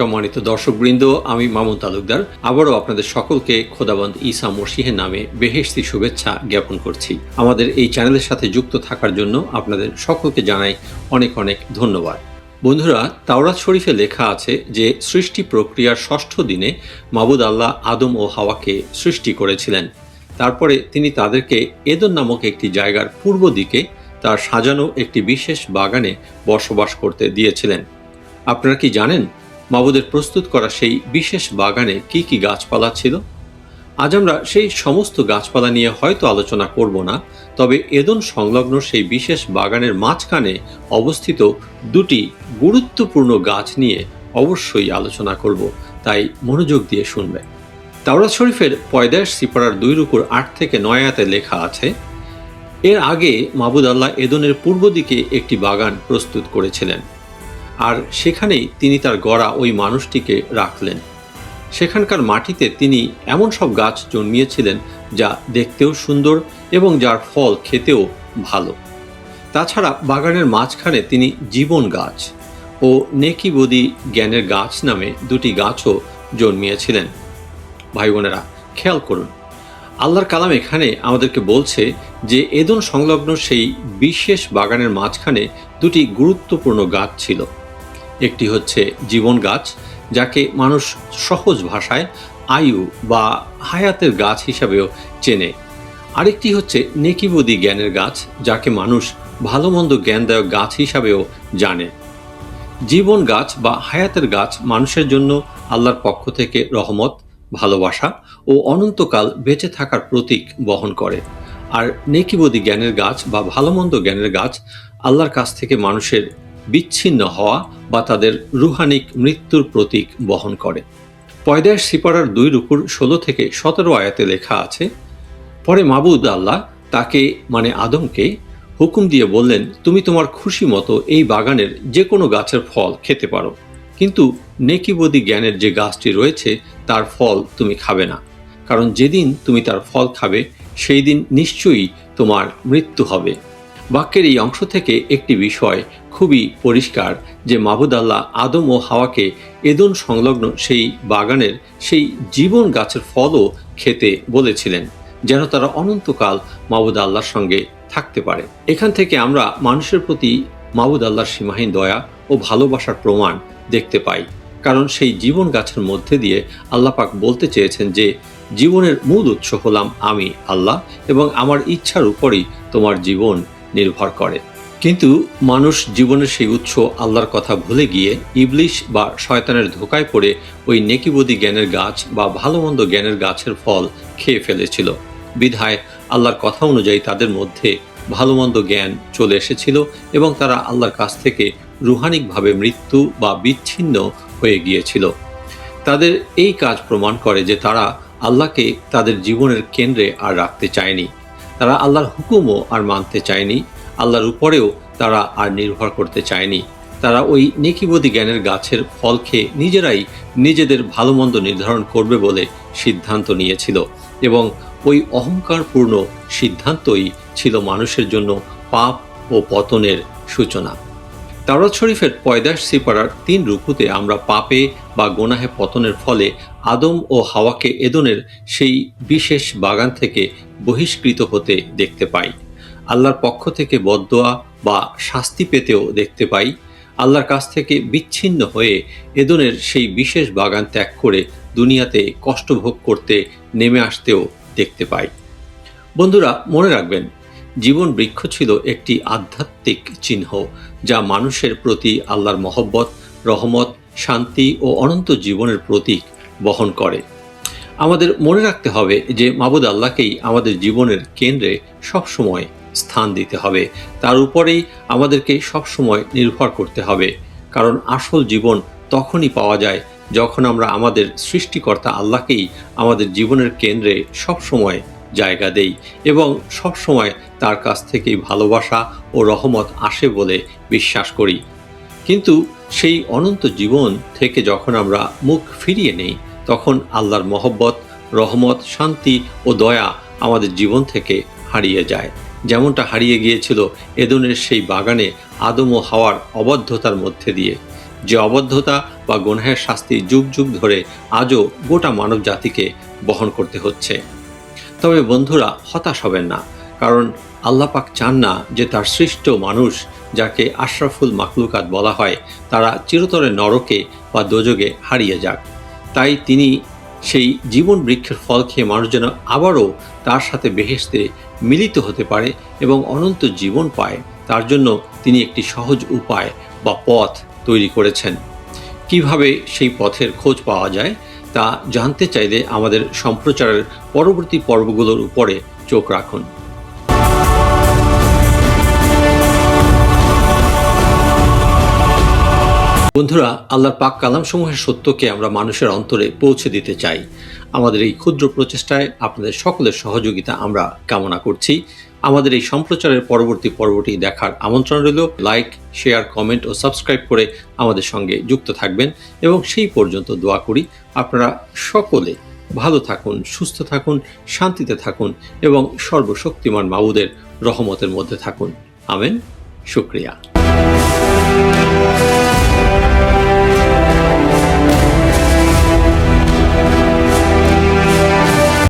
সম্মানিত দর্শকবৃন্দ, আমি মামুন তালুকদার। আবারও আপনাদের সকলকে খোদাবন্দ ঈসা মসিহের নামে বেহেশতি শুভেচ্ছা জ্ঞাপন করছি। আমাদের এই চ্যানেলের সাথে যুক্ত থাকার জন্য আপনাদের সকলকে জানাই অনেক অনেক ধন্যবাদ। বন্ধুরা, তাওরাত শরীফে লেখা আছে যে, সৃষ্টি প্রক্রিয়ার ষষ্ঠ দিনে মাবুদ আল্লাহ আদম ও হাওয়াকে সৃষ্টি করেছিলেন। তারপরে তিনি তাদেরকে এদন নামক একটি জায়গার পূর্ব দিকে তার সাজানো একটি বিশেষ বাগানে বসবাস করতে দিয়েছিলেন। আপনারা কি জানেন? মাবুদের প্রস্তুত করা সেই বিশেষ বাগানে কি কি গাছপালা ছিল? আজ আমরা সেই সমস্ত গাছপালা নিয়ে হয়তো আলোচনা করব না, তবে এদন সংলগ্ন সেই বিশেষ বাগানের মাঝখানে অবস্থিত দুটি গুরুত্বপূর্ণ গাছ নিয়ে অবশ্যই আলোচনা করব, তাই মনোযোগ দিয়ে শুনবেন তাওরাত শরীফের পয়দাশ সিপারার দুই রুকুর আট থেকে নয় আয়াতে লেখা আছে, এর আগে মাবুদ আল্লাহ এদনের পূর্ব দিকে একটি বাগান প্রস্তুত করেছিলেন। আর সেখানেই তিনি তার গড়া ওই মানুষটিকে রাখলেন। সেখানকার মাটিতে তিনি এমন সব গাছ জন্মিয়েছিলেন যা দেখতেও সুন্দর এবং যার ফল খেতেও ভালো। তাছাড়া বাগানের মাঝখানে তিনি জীবন গাছ ও নেকিবদি জ্ঞানের গাছ নামে দুটি গাছও জন্মিয়েছিলেন। ভাই বোনেরা, খেয়াল করুন, আল্লাহর কালাম এখানে আমাদেরকে বলছে যে এদন সংলগ্ন সেই বিশেষ বাগানের মাঝখানে দুটি গুরুত্বপূর্ণ গাছ ছিল। একটি হচ্ছে জীবন গাছ, যাকে মানুষ সহজ ভাষায় আয়ু বা হায়াতের গাছ হিসাবেও চেনে। আরেকটি হচ্ছে নেকিবদি জ্ঞানের গাছ, যাকে মানুষ ভালো মন্দ জ্ঞানদায়ক গাছ হিসাবেও জানে। জীবন গাছ বা হায়াতের গাছ মানুষের জন্য আল্লাহর পক্ষ থেকে রহমত, ভালোবাসা ও অনন্তকাল বেঁচে থাকার প্রতীক বহন করে। আর নেকিবদি জ্ঞানের গাছ বা ভালো মন্দ জ্ঞানের গাছ আল্লাহর কাছ থেকে মানুষের বিচ্ছিন্ন হওয়া বা তাদের রুহানিক মৃত্যুর প্রতীক বহন করে। পয়দায় সিপারার দুই রুকুর ষোলো থেকে সতেরো আয়াতে লেখা আছে, পরে মাবুদ আল্লাহ তাকে মানে আদমকে, হুকুম দিয়ে বললেন, তুমি তোমার খুশি মতো এই বাগানের যে কোনো গাছের ফল খেতে পারো। কিন্তু নেকিবদি জ্ঞানের যে গাছটি রয়েছে, তার ফল তুমি খাবে না। কারণ যেদিন তুমি তার ফল খাবে, সেই দিন নিশ্চয়ই তোমার মৃত্যু হবে। বাক্যের এই অংশ থেকে একটি বিষয় খুবই পরিষ্কার যে মাহবুদ আল্লাহ আদম ও হাওয়াকে এদন সংলগ্ন সেই বাগানের সেই জীবন গাছের ফলও খেতে বলেছিলেন, যেন তারা অনন্তকাল মাহবুদ আল্লাহর সঙ্গে থাকতে পারে। এখান থেকে আমরা মানুষের প্রতি মাহবুদ আল্লাহর সীমাহীন দয়া ও ভালোবাসার প্রমাণ দেখতে পাই। কারণ সেই জীবন গাছের মধ্যে দিয়ে আল্লাপাক বলতে চেয়েছেন যে, জীবনের মূল উৎস হলাম আমি আল্লাহ এবং আমার ইচ্ছার উপরই তোমার জীবন নির্ভর করে। কিন্তু মানুষ জীবনের সেই উৎস আল্লাহর কথা ভুলে গিয়ে ইবলিশ বা শয়তানের ধোকায় পড়ে ওই নেকিবদি জ্ঞানের গাছ বা ভালো মন্দ জ্ঞানের গাছের ফল খেয়ে ফেলেছিল। বিধায় আল্লাহর কথা অনুযায়ী তাদের মধ্যে ভালো মন্দ জ্ঞান চলে এসেছিল এবং তারা আল্লাহর কাছ থেকে রুহানিকভাবে মৃত্যু বা বিচ্ছিন্ন হয়ে গিয়েছিল। তাদের এই কাজ প্রমাণ করে যে তারা আল্লাহকে তাদের জীবনের কেন্দ্রে আর রাখতে চায়নি। তারা আল্লাহর হুকুমও আর মানতে চায়নি। আল্লাহর উপরেও তারা আর নির্ভর করতে চায়নি। তারা ওই নেকিবদি জ্ঞানের গাছের ফল খেয়ে নিজেরাই নিজেদের ভালো মন্দ নির্ধারণ করবে বলে সিদ্ধান্ত নিয়েছিল এবং ওই অহংকারপূর্ণ সিদ্ধান্তই ছিল মানুষের জন্য পাপ ও পতনের সূচনা। তাওরাত শরীফের পয়দাশ সিপারার তিন রুকুতে আমরা পাপে বা গোনাহে পতনের ফলে আদম ও হাওয়াকে এদনের সেই বিশেষ বাগান থেকে বহিষ্কৃত হতে দেখতে পাই। আল্লাহর পক্ষ থেকে বদোয়া বা শাস্তি পেতেও দেখতে পাই। আল্লাহর কাছ থেকে বিচ্ছিন্ন হয়ে এদনের সেই বিশেষ বাগান ত্যাগ করে দুনিয়াতে কষ্ট ভোগ করতে নেমে আসতেও দেখতে পাই। বন্ধুরা, মনে রাখবেন, জীবন বৃক্ষ ছিল একটি আধ্যাত্মিক চিহ্ন যা মানুষের প্রতি আল্লাহর মহব্বত, রহমত, শান্তি ও অনন্ত জীবনের প্রতীক বহন করে। আমাদের মনে রাখতে হবে যে মাবুদ আল্লাহকেই আমাদের জীবনের কেন্দ্রে সবসময় স্থান দিতে হবে। তার উপরেই আমাদেরকে সবসময় নির্ভর করতে হবে। কারণ আসল জীবন তখনই পাওয়া যায় যখন আমরা আমাদের সৃষ্টিকর্তা আল্লাহকেই আমাদের জীবনের কেন্দ্রে সবসময় জায়গা দেই এবং সবসময় তার কাছ থেকেই ভালোবাসা ও রহমত আসে বলে বিশ্বাস করি। কিন্তু সেই অনন্ত জীবন থেকে যখন আমরা মুখ ফিরিয়ে নেই, তখন আল্লাহর মহব্বত, রহমত, শান্তি ও দয়া আমাদের জীবন থেকে হারিয়ে যায়। যেমনটা হারিয়ে গিয়েছিল এদনের সেই বাগানে আদম ও হাওয়ার অবদ্ধতার মধ্যে দিয়ে। যে অবদ্ধতা বা গুনাহের শাস্তি যুগ যুগ ধরে আজও গোটা মানব জাতিকে বহন করতে হচ্ছে। তবে বন্ধুরা, হতাশ হবেন না, কারণ আল্লাহ পাক চান না যে তার সৃষ্ট মানুষ, যাকে আশরাফুল মাকলুকাত বলা হয়, তারা চিরতরে নরকে বা দোজগে হারিয়ে যাক। তাই তিনি সেই জীবন বৃক্ষের ফল খেয়ে মানুষ যেন আবারও তার সাথে বেহেস্তে মিলিত হতে পারে এবং অনন্ত জীবন পায়, তার জন্য তিনি একটি সহজ উপায় বা পথ তৈরি করেছেন। কীভাবে সেই পথের খোঁজ পাওয়া যায়, তা জানতে চাইলে আমাদের সম্প্রচারের পরবর্তী পর্বগুলোর উপরে চোখ রাখুন। বন্ধুরা, আল্লাহর পাক কালাম সমূহের সত্যকে আমরা মানুষের অন্তরে পৌঁছে দিতে চাই। আমাদের এই ক্ষুদ্র প্রচেষ্টায় আপনাদের সকলের সহযোগিতা আমরা কামনা করছি। আমাদের এই সম্প্রচারের পরবর্তী পর্বটি দেখার আমন্ত্রণ রইল। লাইক, শেয়ার, কমেন্ট ও সাবস্ক্রাইব করে আমাদের সঙ্গে যুক্ত থাকবেন এবং সেই পর্যন্ত দোয়া করি। আপনারা সকলে ভালো থাকুন, সুস্থ থাকুন, শান্তিতে থাকুন এবং সর্বশক্তিমান মাবুদের রহমতের মধ্যে থাকুন। আমেন। শুক্রিয়া।